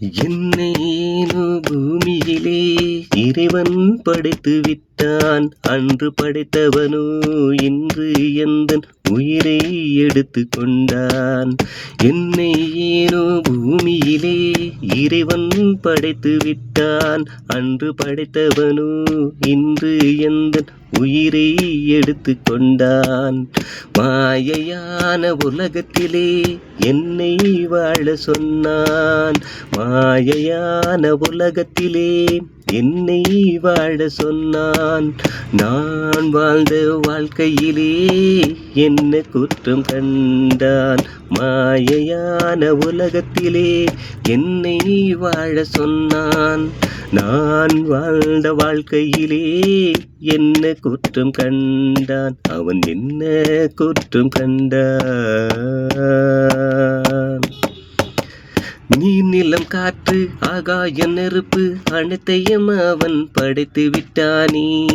என்னை பூமியிலே இறைவன் படைத்து விட்டான் அன்று படைத்தவனோ இன்று எந்தன் உயிரை எடுத்து கொண்டான்? என்னை ஏனோ பூமியிலே இறைவன் படைத்து விட்டான். அன்று படைத்தவனோ இன்று எந்தன் உயிரை எடுத்து கொண்டான்? மாயையான உலகத்திலே என்னை வாழ சொன்னான். மாயையான உலகத்திலே என்னை வாழ சொன்னான். நான் நான் வாழ்ந்த வாழ்க்கையிலே என்ன குற்றம் கண்டான். மாயையான உலகத்திலே என்னை வாழ சொன்னான். நான் வாழ்ந்த வாழ்க்கையிலே என்ன குற்றம் கண்டான். அவன் என்ன குற்றம் கண்டான். நீ நிலம் காற்று ஆகாய நெருப்பு அனைத்தையும் அவன் படைத்து விட்டானே.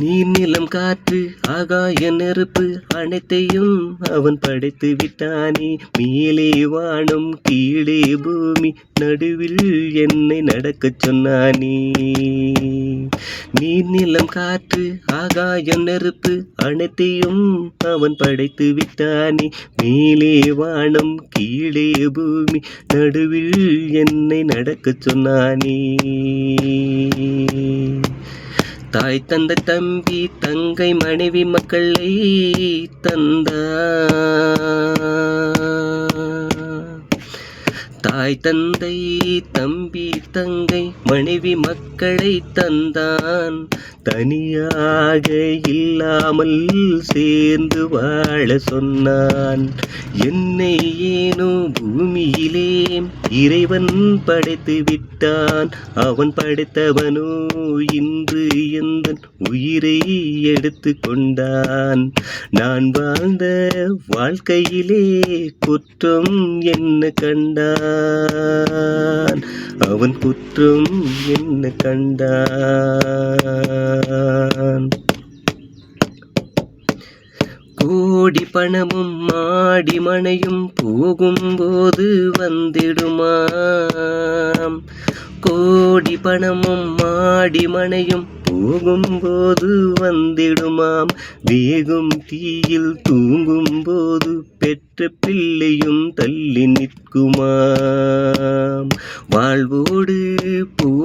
நீ நிலம் காற்று ஆகாய நெருப்பு அனைத்தையும் அவன் படைத்து விட்டானே. மேலே வானம் கீழே பூமி நடுவில் என்னை நடக்கச் சொன்னானே. நீர் நிலம் காற்று ஆகாயம் நெருப்பு அனைத்தையும் அவன் படைத்து விட்டானே. மேலே வானம் கீழே பூமி நடுவில் என்னை நடக்கச் சொன்னானே. தாய் தந்த தம்பி தங்கை மனைவி மக்களை தந்தா. தாய் தந்தை தம்பி தங்கை மனைவி மக்களை தந்தான். தனியாக இல்லாமல் சேர்ந்து வாழ சொன்னான். என்னை ஏனோ பூமியிலே இறைவன் படைத்து விட்டான். அவன் படைத்தவனோ இன்று எந்த உயிரை எடுத்து கொண்டான். நான் வாழ்ந்த வாழ்க்கையிலே குற்றம் என்ன கண்டான்? அவன் குற்றம் என்ன கண்டான் கண்டான் கோடி பணமும் மாடி மனையும் போகும்போது வந்திடுமாம். கோடி பணமும் மாடி மனையும் போகும்போது வந்திடுமாம். வேகும் தீயில் தூங்கும்போது பெற்ற பிள்ளையும் தள்ளி நிற்குமா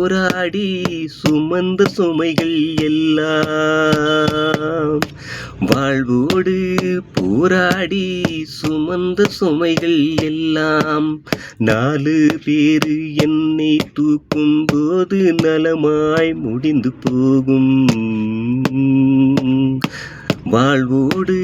போராடி சுமந்த சுமைகள் எல்லாம். வாழ்வோடு போராடி சுமந்த சுமைகள் எல்லாம். நாலு பேரு என்னை தூக்கும் போது நலமாய் முடிந்து போகும். வாழ்வோடு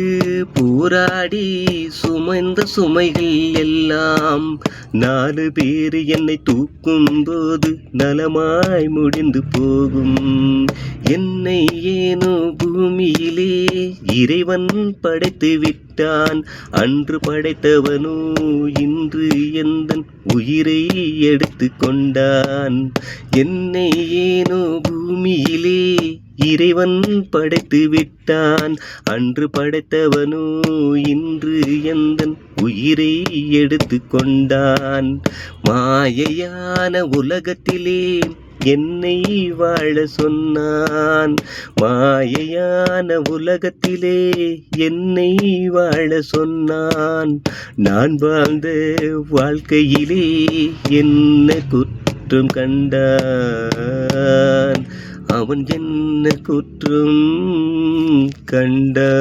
போராடி சுமந்த சுமைகள் எல்லாம். நாலு பேர் என்னை தூக்கும் போது நலமாய் முடிந்து போகும். என்னை ஏனோ பூமியிலே இறைவன் படைத்து விட்டான். அன்று படைத்தவனோ இன்று எந்தன் உயிரை எடுத்து கொண்டான். என்னை ஏனோ பூமியிலே இறைவன் படைத்து விட்டான். அன்று படைத்தவனோ இன்று எந்தன் உயிரை எடுத்து கொண்டான். மாயையான உலகத்திலே என்னை வாழ சொன்னான். மாயையான உலகத்திலே என்னை வாழ சொன்னான். நான் வாழ்ந்த வாழ்க்கையிலே என்ன குற்றம் கண்டான். அவன் என்ன குற்றம் கண்டான்